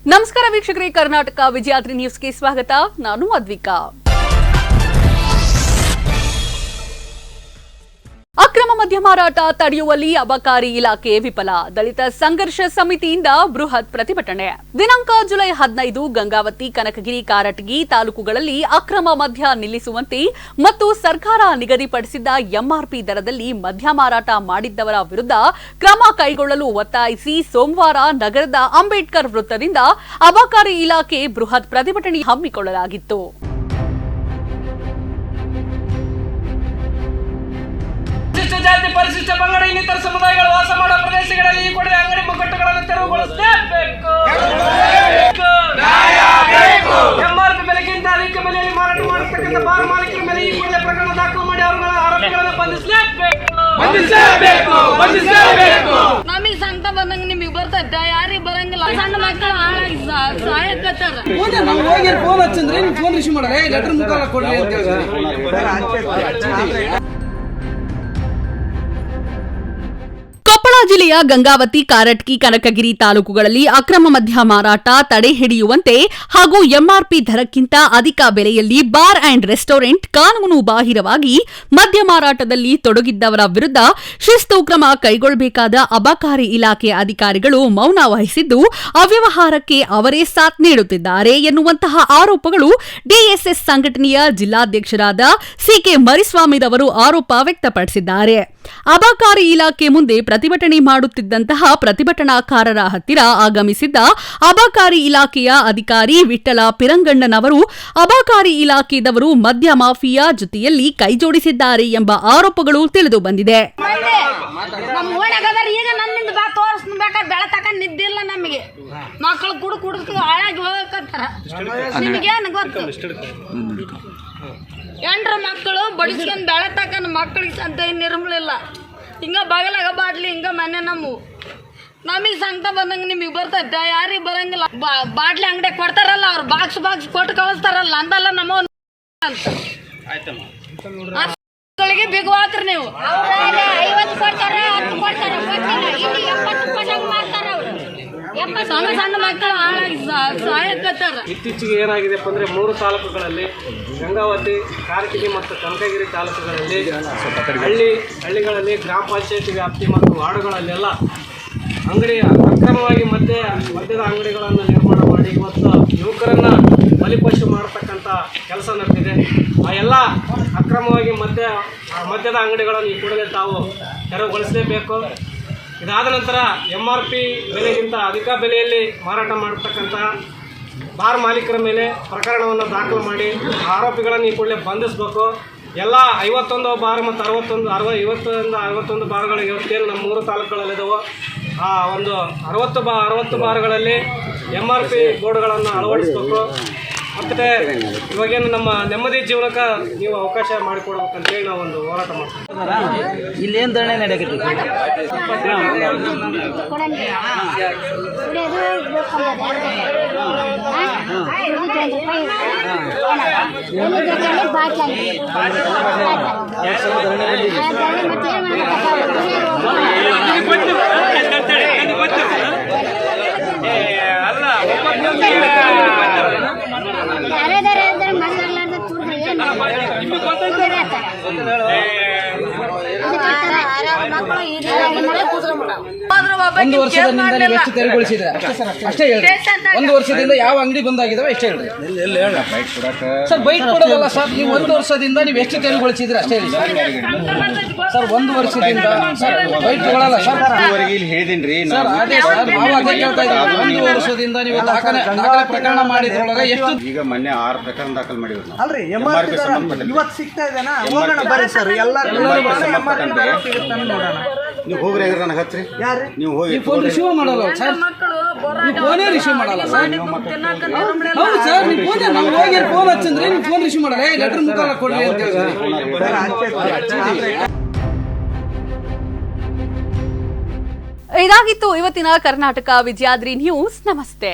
ನಮಸ್ಕಾರ ವೀಕ್ಷಕರೇ ಕರ್ನಾಟಕ ವಿಜಯಾದ್ರಿ ನ್ಯೂಸ್ಗೆ ಸ್ವಾಗತ ನಾನು ಅದ್ವಿಕಾ ಮದ್ಯ ಮಾರಾಟ ತಡೆಯುವಲ್ಲಿ ಅಬಕಾರಿ ಇಲಾಖೆ ವಿಫಲ. ದಲಿತ ಸಂಘರ್ಷ ಸಮಿತಿಯಿಂದ ಬೃಹತ್ ಪ್ರತಿಭಟನೆ. ದಿನಾಂಕ ಜುಲೈ ಹದಿನೈದು, ಗಂಗಾವತಿ, ಕನಕಗಿರಿ, ಕಾರಟಗಿ ತಾಲೂಕುಗಳಲ್ಲಿ ಅಕ್ರಮ ಮದ್ಯ ನಿಲ್ಲಿಸುವಂತೆ ಮತ್ತು ಸರ್ಕಾರ ನಿಗದಿಪಡಿಸಿದ್ದ ಎಂಆರ್ಪಿ ದರದಲ್ಲಿ ಮದ್ಯ ಮಾರಾಟ ಮಾಡಿದ್ದವರ ವಿರುದ್ಧ ಕ್ರಮ ಕೈಗೊಳ್ಳಲು ಒತ್ತಾಯಿಸಿ ಸೋಮವಾರ ನಗರದ ಅಂಬೇಡ್ಕರ್ ವೃತ್ತದಿಂದ ಅಬಕಾರಿ ಇಲಾಖೆ ಬೃಹತ್ ಪ್ರತಿಭಟನೆ ಹಮ್ಮಿಕೊಳ್ಳಲಾಗಿತ್ತು. ಜಾತಿ ಪರಿಶಿಷ್ಟ ಪಂಗಡ ಇನ್ನಿತರ ಸಮುದಾಯಗಳು ವಾಸ ಮಾಡುವ ಪ್ರದೇಶಗಳಲ್ಲಿ ಈ ಕೂಡಲೇ ಅಂಗಡಿ ಮುಗ್ಗಟ್ಟುಗಳನ್ನು ತೆರವುಗೊಳಿಸಲೇಬೇಕು ಎಂಆರ್ಪಿ ಬೆಲೆಗಿಂತ ಅಧಿಕ ಬೆಲೆಯಲ್ಲಿ ಮಾರಾಟ ಮಾಡತಕ್ಕಂಥ ಬಾರ್ ಮಾಲೀಕರ ಮೇಲೆ ಈ ಕೂಡಲೇ ಪ್ರಕರಣ ದಾಖಲು ಮಾಡಿ ಅವರುಗಳ ಆರೋಪಿಗಳನ್ನು ಬಂಧಿಸಲೇಬೇಕು ಬಂಧಿಸಲೇಬೇಕು ಬಂಧಿಸಲೇಬೇಕು ನಮಗೆ ಸಂತ ಬಂದಂಗ ನಿಮಗೆ ಬರ್ತೈತೆ ಯಾರಿಗೆ ಬರಂಗಿಲ್ಲ ಸಣ್ಣ ಮಕ್ಕಳು ಹಾಳಾಗಿ ಸಾ- ಸಾಯಕತ್ತಾರ ಹೌದಾ ನಾವು ಹೋಗಿ ಫೋನ್ ಹಚ್ಚಂದ್ರೆ ನೀವು ಫೋನ್ ರಿಸೀವ್ ಮಾಡಲ್ಲ ಲೆಟರ್ ಮುಖಾಲ ಕೊಡ್ರಿ ಅಂತ ಜಿಲ್ಲೆಯ ಗಂಗಾವತಿ, ಕಾರಟ್ಕಿ, ಕನಕಗಿರಿ ತಾಲೂಕುಗಳಲ್ಲಿ ಅಕ್ರಮ ಮದ್ಯ ಮಾರಾಟ ತಡೆ ಹಿಡಿಯುವಂತೆ ಹಾಗೂ ಎಂಆರ್ಪಿ ದರಕ್ಕಿಂತ ಅಧಿಕ ಬೆಲೆಯಲ್ಲಿ ಬಾರ್ ಅಂಡ್ ರೆಸ್ಟೋರೆಂಟ್ ಕಾನೂನು ಬಾಹಿರವಾಗಿ ಮದ್ಯ ಮಾರಾಟದಲ್ಲಿ ತೊಡಗಿದ್ದವರ ವಿರುದ್ಧ ಶಿಸ್ತು ಕ್ರಮ ಕೈಗೊಳ್ಳಬೇಕಾದ ಅಬಕಾರಿ ಇಲಾಖೆ ಅಧಿಕಾರಿಗಳು ಮೌನ ವಹಿಸಿದ್ದು, ಅವ್ಯವಹಾರಕ್ಕೆ ಅವರೇ ಸಾಥ್ ನೀಡುತ್ತಿದ್ದಾರೆ ಎನ್ನುವಂತಹ ಆರೋಪಗಳು ಡಿಎಸ್ಎಸ್ ಸಂಘಟನೆಯ ಜಿಲ್ಲಾಧ್ಯಕ್ಷರಾದ ಸಿಕೆ ಮರಿಸ್ವಾಮಿರವರು ಆರೋಪ ವ್ಯಕ್ತಪಡಿಸಿದ್ದಾರೆ. ಅಬಕಾರಿ ಇಲಾಖೆ ಮುಂದೆ ಪ್ರತಿಭಟನೆ ಮಾಡುತ್ತಿದ್ದಂತಹ ಪ್ರತಿಭಟನಾಕಾರರ ಹತ್ತಿರ ಆಗಮಿಸಿದ್ದ ಅಬಕಾರಿ ಇಲಾಖೆಯ ಅಧಿಕಾರಿ ವಿಠಲ ಪಿರಂಗಣ್ಣನವರು, ಅಬಕಾರಿ ಇಲಾಖೆಯವರು ಮದ್ಯ ಮಾಫಿಯಾ ಜೊತೆಯಲ್ಲಿ ಕೈಜೋಡಿಸಿದ್ದಾರೆ ಎಂಬ ಆರೋಪಗಳು ತಿಳಿದು ಬಂದಿದೆ. ನಿದ್ದಿಲ್ಲ ನಮಗೆ. ಮಕ್ಕಳು ಕುಡು ಕುಡ್ದು ಹಾಳಾಗಿ ಎಂಟ್ರ ಮಕ್ಕಳು ಬಡಿಸ್ಕೊಂಡ್ ಬೆಳೆ ತಕ ಮಕ್ಕಳಿಗೆ ಸಂತ ನಿರ್ಮಲಿಲ್ಲ ಹಿಂಗ ಬಗಲಾಗ ಬಾಡ್ಲಿ ಹಿಂಗ ನಮ್ಮ ನಮಗೆ ಸಂಕಟ ಬಂದಂಗ ನಿಮಗೆ ಬರ್ತೈತೆ. ಯಾರಿಗೆ ಬರಂಗಿಲ್ಲ. ಬಾ- ಬಾಟ್ಲಿ ಅಂಗಡಿ ಕೊಡ್ತಾರಲ್ಲ ಅವ್ರು ಬಾಕ್ಸ್ ಬಾಕ್ಸ್ ಕೊಟ್ಟು ಕಳಿಸ್ತಾರಲ್ಲ ಅಂದಲ್ಲ ನಮ್ಮ ಬಿಗುವಾತ್ರಿ ನೀವು. ಸಣ್ಣ ಸಣ್ಣ ಮಕ್ಕಳು ಹಾಳಾಗಿ ಇತ್ತೀಚೆಗೆ ಏನಾಗಿದೆಪ್ಪ ಅಂದ್ರೆ ಮೂರು ತಾಲೂಕುಗಳಲ್ಲಿ ಗಂಗಾವತಿ ಕಾರಟಗಿ ಮತ್ತು ಕನಕಗಿರಿ ತಾಲೂಕುಗಳಲ್ಲಿ ಹಳ್ಳಿ, ಹಳ್ಳಿಗಳಲ್ಲಿ ಗ್ರಾಮ ಪಂಚಾಯತಿ ವ್ಯಾಪ್ತಿ ಮತ್ತು ವಾರ್ಡುಗಳಲ್ಲೆಲ್ಲ ಅಂಗಡಿ ಅಕ್ರಮವಾಗಿ ಮತ್ತೆ ಮದ್ಯದ ಅಂಗಡಿಗಳನ್ನು ನಿರ್ಮಾಣ ಮಾಡಿ ಇವತ್ತು ಯುವಕರನ್ನ ಬಲಿಪಶು ಮಾಡತಕ್ಕಂಥ ಕೆಲಸ ನಡೆದಿದೆ. ಆ ಎಲ್ಲ ಅಕ್ರಮವಾಗಿ ಮತ್ತೆ ಮದ್ಯದ ಅಂಗಡಿಗಳನ್ನು ಈ ಕೂಡಲೇ ತಾವು ತೆರವುಗೊಳಿಸಲೇಬೇಕು. ಇದಾದ ನಂತರ ಎಂ ಆರ್ ಪಿ ಬೆಲೆಗಿಂತ ಅಧಿಕ ಬೆಲೆಯಲ್ಲಿ ಮಾರಾಟ ಮಾಡತಕ್ಕಂಥ ಬಾರ್ ಮಾಲೀಕರ ಮೇಲೆ ಪ್ರಕರಣವನ್ನು ದಾಖಲು ಮಾಡಿ, ಆರೋಪಿಗಳನ್ನು ಈ ಕೂಡಲೇ ಬಂಧಿಸಬೇಕು. ಎಲ್ಲ ಐವತ್ತೊಂದು ಬಾರ್ ಮತ್ತು ಅರವತ್ತೊಂದು, ಅರವ, ಐವತ್ತರಿಂದ ಅರವತ್ತೊಂದು ಬಾರ್ಗಳಿಗೆ ಇವತ್ತೇನು ನಮ್ಮ ಮೂರು ತಾಲೂಕುಗಳಲ್ಲಿದ್ದವು ಆ ಒಂದು ಅರವತ್ತು ಬಾ, ಅರವತ್ತು ಬಾರ್ಗಳಲ್ಲಿ ಎಂ ಆರ್ ಪಿ ಬೋರ್ಡ್ಗಳನ್ನು ಅಳವಡಿಸ್ಬೇಕು. ಮತ್ತು ಇವಾಗೇನು ನಮ್ಮ ನೆಮ್ಮದಿ ಜೀವನಕ್ಕೆ ನೀವು ಅವಕಾಶ ಮಾಡಿಕೊಡ್ಬೇಕಂತೇಳಿ ನಾವು ಒಂದು ಹೋರಾಟ ಮಾಡ್ತೀವಿ. ಇಲ್ಲೇನ್ ಧರಣಿ ನಡೆಯಕತ್ತಿ ಒಂದು ವರ್ಷದಿಂದ ನೀವು ಎಷ್ಟು ತೆರವುಗೊಳಿಸಿದ್ರೆ ಅಷ್ಟೇ ಹೇಳ್ರಿ. ಒಂದು ವರ್ಷದಿಂದ ಯಾವ ಅಂಗಡಿ ಬಂದಾಗಿದಾವೆ ಅಷ್ಟೇ ಹೇಳ್ರಿ. ಸರ್ ಬೈಕ್ ಕೊಡೋದಲ್ಲ ಸರ್ ನೀವು ಒಂದು ವರ್ಷದಿಂದ ನೀವು ಎಷ್ಟು ತೆರವುಗೊಳಿಸಿದ್ರೆ ಅಷ್ಟೇ ಹೇಳಿ. ಸರ್ ಒಂದು ವರ್ಷದಿಂದ ಸರ್ ಬೈಕ್ ತಗೊಳ್ಳಲ್ಲ ಸರ್. ಹೇಳಿದೀನಿ ಸರ್ ಅದೇ ಸರ್ ನಾವು ಅದೇ ಕೇಳ್ತಾ ಇದ್ದೀವಿ. ಒಂದು ವರ್ಷದಿಂದ ನೀವು ದಾಖಲೆ ದಾಖಲೆ ಪ್ರಕರಣ ಮಾಡಿದ್ರೊಳಗೆ ಎಷ್ಟು ಈಗ ಮೊನ್ನೆ ಆರು ಪ್ರಕರಣ ದಾಖಲು ಮಾಡಿದ್ರು ಅಲ್ರಿ ಎಂ. ಇವತ್ತು ಸಿಗ್ತಾ ಇದೇನಾ ಹೋಗೋಣ ಬರ್ರಿ ಸರ್ ಎಲ್ಲರೂ. ನೋಡೋಣ. ನೀವು ಹೋಗ್ರಿ ಹಂಗಾರೆ ನನಗೆ ಹಚ್ಚ್ರಿ ಯಾರ್ರಿ? ನೀವು ಹೋಗಿ ನೀವು ಫೋನ್ ರಿಸೀವ್ ಮಾಡಲ್ಲ ಸರ್. ಮಕ್ಕಳು ನೀವು ಫೋನೇ ರಿಸೀವ್ ಮಾಡಲ್ಲ ಸರ್. ಹೌದು ಸರ್ ನೀವು ಫೋನ್ ನಾವು ಹೋಗಿ ಫೋನ್ ಹಚ್ಚಂದ್ರೆ ನೀವು ಫೋನ್ ರಿಸೀವ್ ಮಾಡಲ್ಲ. ಲೆಟರ್ ಮುಖಾಲ ಕೊಡ್ರಿ ಅಂತ ಹೇಳ್ತಾರೆ ಇದಾಗಿತ್ತು ಇವತ್ತಿನ ಕರ್ನಾಟಕ ವಿಜಯಾದ್ರಿ ನ್ಯೂಸ್ ನಮಸ್ತೆ.